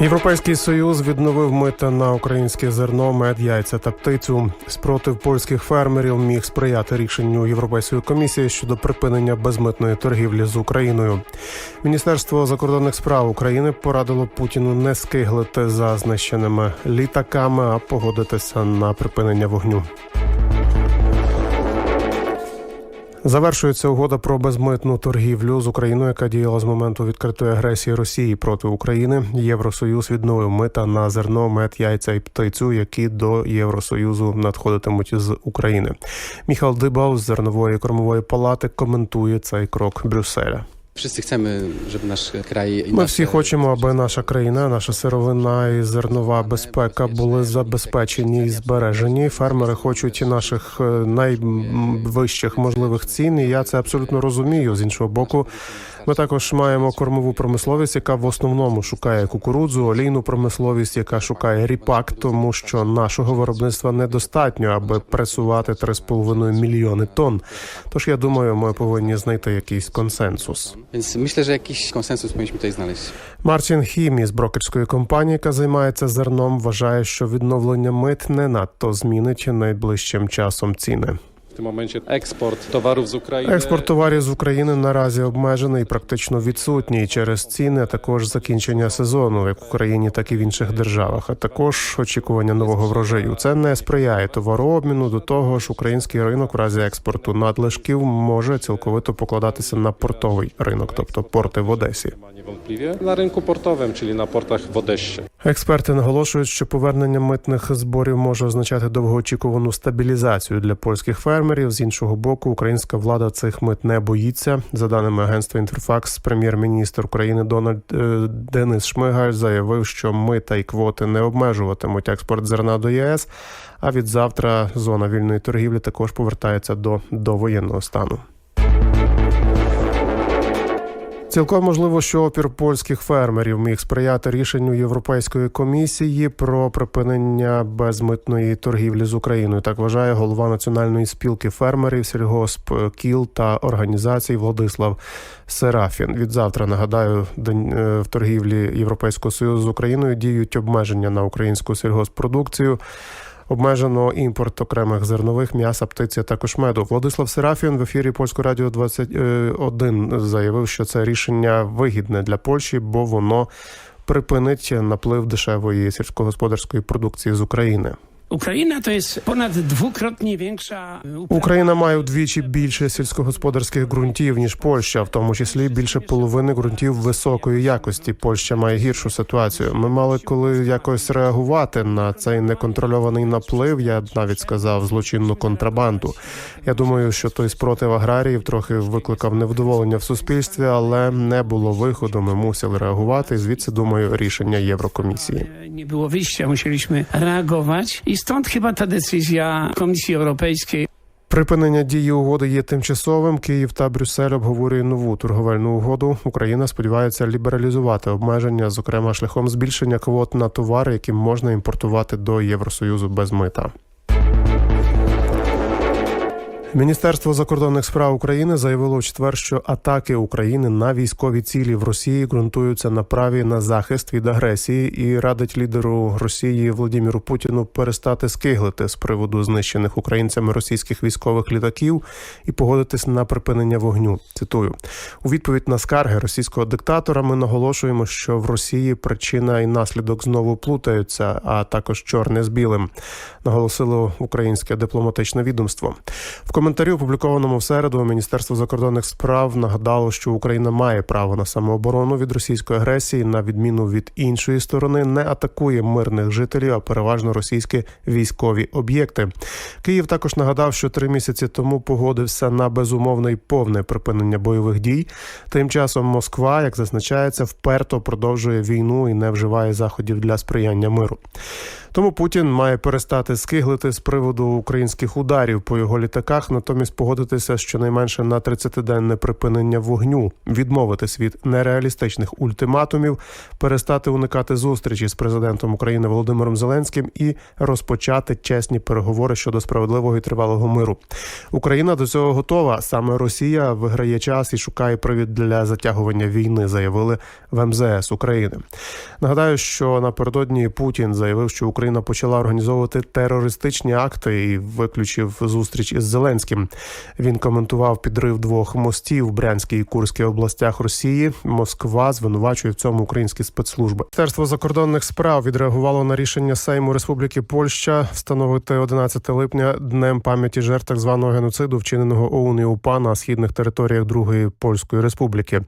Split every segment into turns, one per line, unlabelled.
Європейський союз відновив мита на українське зерно, мед, яйця та птицю. Спротив польських фермерів міг сприяти рішенню Європейської комісії щодо припинення безмитної торгівлі з Україною. Міністерство закордонних справ України порадило Путіну не скиглити за знищеними літаками, а погодитися на припинення вогню. Завершується угода про безмитну торгівлю з Україною, яка діяла з моменту відкритої агресії Росії проти України. Євросоюз відновив мита на зерно, мед, яйця і птицю, які до Євросоюзу надходитимуть з України. Міхал Дибав з зернової кормової палати коментує цей крок Брюсселя. Ми всі хочемо, аби наша країна, наша сировина і зернова безпека були забезпечені і збережені. Фермери хочуть наших е, найвищих можливих цін. І я це абсолютно розумію. З іншого боку, ми також маємо кормову промисловість, яка в основному шукає кукурудзу, олійну промисловість, яка шукає ріпак, тому що нашого виробництва недостатньо, аби пресувати 3,5 мільйони тонн. Тож я думаю, ми повинні знайти якийсь консенсус.
Że jakiś konsensus powinniśmy tutaj znaleźć.
Мартін Хім із брокерської компанії, яка займається зерном, вважає, що відновлення мит не надто змінить найближчим часом ціни.
Tym momencie eksport towarów z Ukrainy.
Експорт товарів з України наразі обмежений, практично відсутній через ціни, а також закінчення сезону, як в Україні, так і в інших державах, а також очікування нового врожаю. Це не сприяє товарообміну. До того ж, український ринок в разі експорту надлишків може цілковито покладатися на портовий ринок, тобто порти в Одесі.
Rynku portowym, czyli na portach w Odessie.
Експерти наголошують, що повернення митних зборів може означати довгоочікувану стабілізацію для польських фермерів. З іншого боку, українська влада цих мит не боїться. За даними агентства Інтерфакс, прем'єр-міністр України Дональд е, Денис Шмигаль заявив, що мита і квоти не обмежуватимуть експорт зерна до ЄС. А від завтра зона вільної торгівлі також повертається до довоєнного стану. Цілком можливо, що опір польських фермерів міг сприяти рішенню Європейської комісії про припинення безмитної торгівлі з Україною. Так вважає голова національної спілки фермерів, сільгосп кіл та організацій Владислав Серафін. Від завтра нагадаю, день е, в торгівлі Європейського союзу з Україною діють обмеження на українську сільгоспродукцію. Обмежено імпорт окремих зернових м'яса, птиці, а також меду. Владислав Серафін в ефірі Польського радіо 21 заявив, що це рішення вигідне для Польщі, бо воно припинить наплив дешевої сільськогосподарської продукції з України.
Ukraina to jest ponad dwukrotnie większa uprawa
Україна має вдвічі більше сільськогосподарських ґрунтів ніж Польща, в тому числі більше половини ґрунтів високої якості. Польща має гіршу ситуацію. Ми мали коли якось реагувати на цей неконтрольований наплив. Я б навіть сказав злочинну контрабанду. Я думаю, що той спротив аграріїв трохи викликав невдоволення в суспільстві, але не було виходу. Ми мусили реагувати. Звідси думаю, рішення Єврокомісії.
nie było wyjścia, musieliśmy reagować i stąd chyba ta decyzja Komisji Europejskiej
Припинення дії угоди є тимчасовим. Київ та Брюссель обговорює нову торговельну угоду. Україна сподівається лібералізувати обмеження, зокрема шляхом збільшення квот на товари, які можна імпортувати до Євросоюзу без мита. Міністерство закордонних справ України заявило у четвер, що атаки України на військові цілі в Росії ґрунтуються на праві на захист від агресії і радить лідеру Росії Володимиру Путіну перестати скиглити з приводу знищених українцями російських військових літаків і погодитись на припинення вогню. Цитую у відповідь на скарги російського диктатора. Ми наголошуємо, що в Росії причина і наслідок знову плутаються, а також чорне з білим. Наголосило українське дипломатичне відомство. В коментарі, опублікованому в середу, Міністерство закордонних справ нагадало, що Україна має право на самооборону від російської агресії, на відміну від іншої сторони, не атакує мирних жителів, а переважно російські військові об'єкти. Київ також нагадав, що три місяці тому погодився на безумовне і повне припинення бойових дій. Тим часом Москва, як зазначається, вперто продовжує війну і не вживає заходів для сприяння миру. Тому Путін має перестати скиглити з приводу українських ударів по його літаках, натомість погодитися щонайменше на 30-денне припинення вогню, відмовитись від нереалістичних ультиматумів, перестати уникати зустрічі з президентом України Володимиром Зеленським і розпочати чесні переговори щодо справедливого і тривалого миру. Україна до цього готова. Саме Росія виграє час і шукає привід для затягування війни, заявили в МЗС України. Нагадаю, що напередодні Путін заявив, що Україна почала організовувати терористичні акти і виключив зустріч із Зеленським. Він коментував підрив двох мостів в Брянській і Курській областях Росії. Москва звинувачує в цьому українські спецслужби. Міністерство закордонних справ відреагувало на рішення Сейму Республіки Польща встановити 11 липня днем пам'яті жертв так званого геноциду, вчиненого ОУН і УПА на східних територіях Другої Польської Республіки.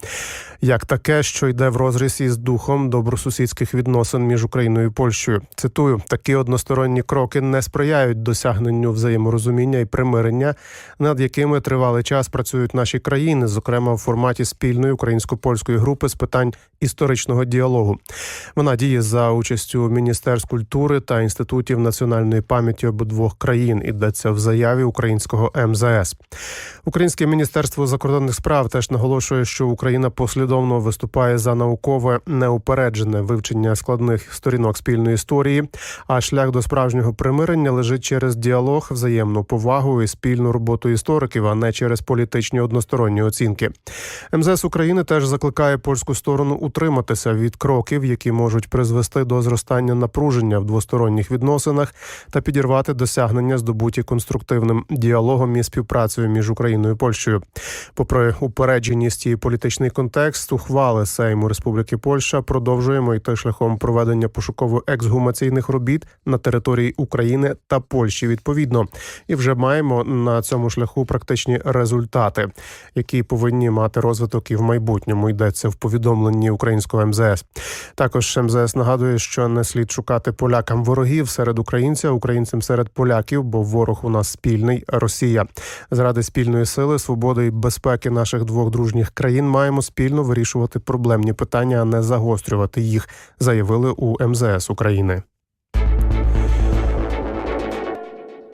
Як таке, що йде в розріз із духом добросусідських відносин між Україною і Польщею. Цитую, такі односторонні кроки не сприяють досягненню взаєморозуміння і примирення, над якими тривалий час працюють наші країни, зокрема в форматі спільної українсько-польської групи з питань історичного діалогу. Вона діє за участю міністерств культури та інститутів національної пам'яті обидвох країн. Ідеться в заяві українського МЗС. Українське міністерство закордонних справ теж наголошує, що Україна послідовно виступає за наукове неупереджене вивчення складних сторінок спільної історії. А шлях до справжнього примирення лежить через діалог, взаємну повагу і спільну роботу істориків, а не через політичні односторонні оцінки. МЗС України теж закликає польську сторону утриматися від кроків, які можуть призвести до зростання напруження в двосторонніх відносинах та підірвати досягнення, здобуті конструктивним діалогом і співпрацею між Україною і Польщею. Попри упередженість і політичний контекст, ухвали Сейму Республіки Польща продовжуємо йти шляхом проведення пошуково-ексгумаційних робіт на території України та Польщі відповідно, і вже маємо на цьому шляху практичні результати, які повинні мати розвиток і в майбутньому йдеться в повідомленні українського МЗС. Також МЗС нагадує, що не слід шукати полякам ворогів серед українців, українцям серед поляків, бо ворог у нас спільний Росія. Заради спільної сили, свободи і безпеки наших двох дружніх країн маємо спільно вирішувати проблемні питання, а не загострювати їх, заявили у МЗС України.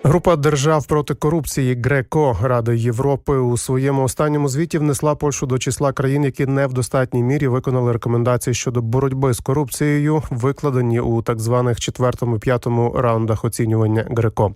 Група держав проти корупції ГРЕКО Ради Європи у своєму останньому звіті внесла Польщу до числа країн, які не в достатній мірі виконали рекомендації щодо боротьби з корупцією, викладені у так званих четвертому п'ятому раундах оцінювання ГРЕКО.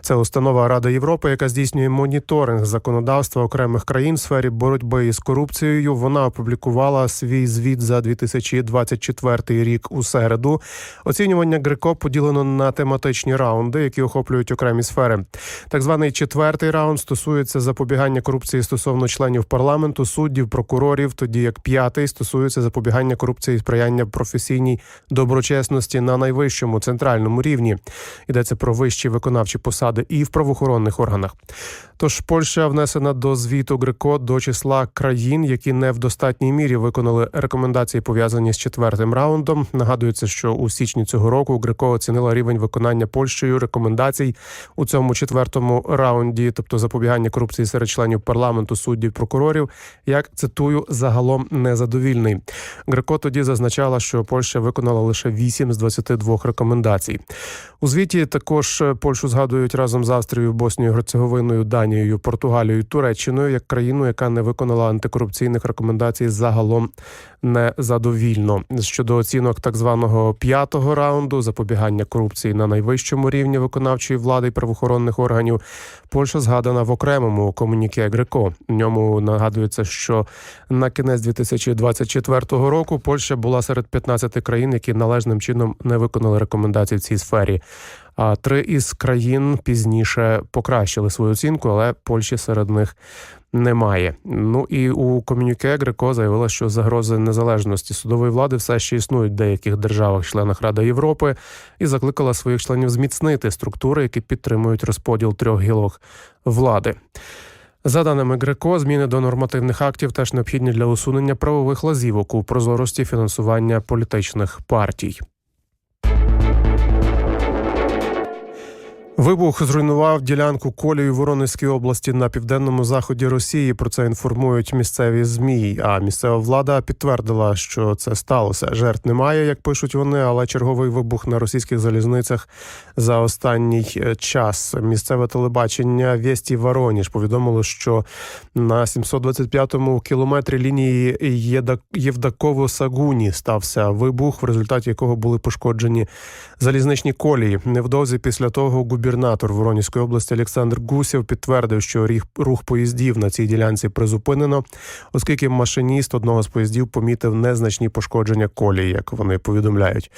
Це установа Ради Європи, яка здійснює моніторинг законодавства окремих країн в сфері боротьби із корупцією. Вона опублікувала свій звіт за 2024 рік у середу. Оцінювання ГРЕКО поділено на тематичні раунди, які охоплюють окремі сфери. Так званий четвертий раунд стосується запобігання корупції стосовно членів парламенту, суддів, прокурорів. Тоді як п'ятий стосується запобігання корупції і сприяння професійній доброчесності на найвищому центральному рівні. Йдеться про вищі виконавчі посади і в правоохоронних органах. Тож Польща внесена до звіту ГРЕКО до числа країн, які не в достатній мірі виконали рекомендації, пов'язані з четвертим раундом. Нагадується, що у січні цього року ГРЕКО оцінила рівень виконання Польщею рекомендацій у цьому четвертому раунді, тобто запобігання корупції серед членів парламенту, суддів, прокурорів, як цитую, загалом незадовільний. Греко тоді зазначала, що Польща виконала лише 8 з 22 рекомендацій. У звіті також Польщу згадують разом з Австрією, Боснією, Герцеговиною, Данією, Португалією, Туреччиною як країну, яка не виконала антикорупційних рекомендацій загалом незадовільно. Щодо оцінок так званого п'ятого раунду запобігання корупції на найвищому рівні виконавчої влади правоохоронних органів. Польща згадана в окремому комуніке Греко. В ньому нагадується, що на кінець 2024 року Польща була серед 15 країн, які належним чином не виконали рекомендації в цій сфері. А три із країн пізніше покращили свою оцінку, але Польщі серед них немає. Ну і у комюніке Греко заявила, що загрози незалежності судової влади все ще існують в деяких державах-членах Ради Європи, і закликала своїх членів зміцнити структури, які підтримують розподіл трьох гілок влади. За даними Греко, зміни до нормативних актів теж необхідні для усунення правових лазівок у прозорості фінансування політичних партій. Вибух зруйнував ділянку колії в Воронезькій області на південному заході Росії. Про це інформують місцеві змі. А місцева влада підтвердила, що це сталося. Жертв немає, як пишуть вони, але черговий вибух на російських залізницях за останній е, час. Місцеве телебачення Вєсті Вороніж повідомило, що на 725-му кілометрі лінії Євдаково-Сагуні стався вибух, в результаті якого були пошкоджені залізничні колії. Невдовзі після того губернатор Воронізької області Олександр Гусєв підтвердив, що рух поїздів на цій ділянці призупинено, оскільки машиніст одного з поїздів помітив незначні пошкодження колії, як вони повідомляють.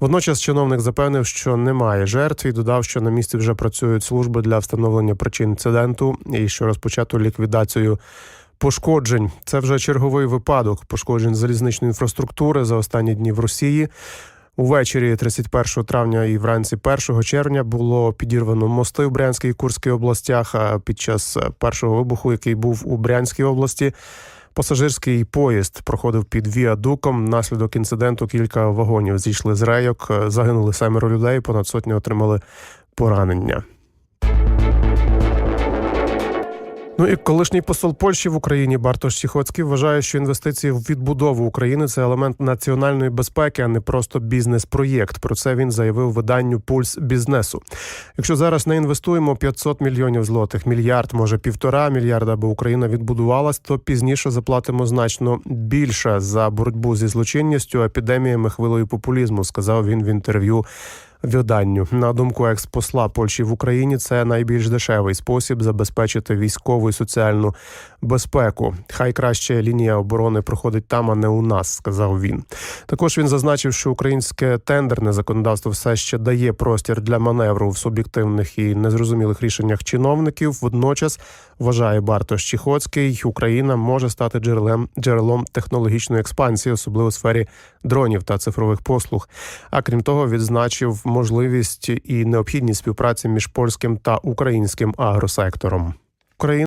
Водночас чиновник запевнив, що немає жертв і додав, що на місці вже працюють служби для встановлення причин інциденту і що розпочато ліквідацію. Пошкоджень це вже черговий випадок пошкоджень залізничної інфраструктури за останні дні в Росії. Увечері 31 травня і вранці 1 червня було підірвано мости в Брянській і Курській областях. А під час першого вибуху, який був у Брянській області, пасажирський поїзд проходив під віадуком. Наслідок інциденту кілька вагонів зійшли з рейок. Загинули семеро людей, понад сотні отримали поранення. Ну і колишній посол Польщі в Україні Бартош Сіхоцький вважає, що інвестиції в відбудову України це елемент національної безпеки, а не просто бізнес-проєкт. Про це він заявив виданню Пульс бізнесу. Якщо зараз не інвестуємо 500 мільйонів злотих, мільярд, може півтора мільярда, аби Україна відбудувалась, то пізніше заплатимо значно більше за боротьбу зі злочинністю, епідеміями, хвилою популізму, сказав він в інтерв'ю виданню. На думку експосла Польщі в Україні, це найбільш дешевий спосіб забезпечити військову і соціальну безпеку. Хай краще лінія оборони проходить там, а не у нас, сказав він. Також він зазначив, що українське тендерне законодавство все ще дає простір для маневру в суб'єктивних і незрозумілих рішеннях чиновників. Водночас вважає Бартош Чіхоцький, Україна може стати джерелем джерелом технологічної експансії, особливо у сфері дронів та цифрових послуг. А крім того, відзначив можливість і необхідність співпраці між польським та українським агросектором. Україна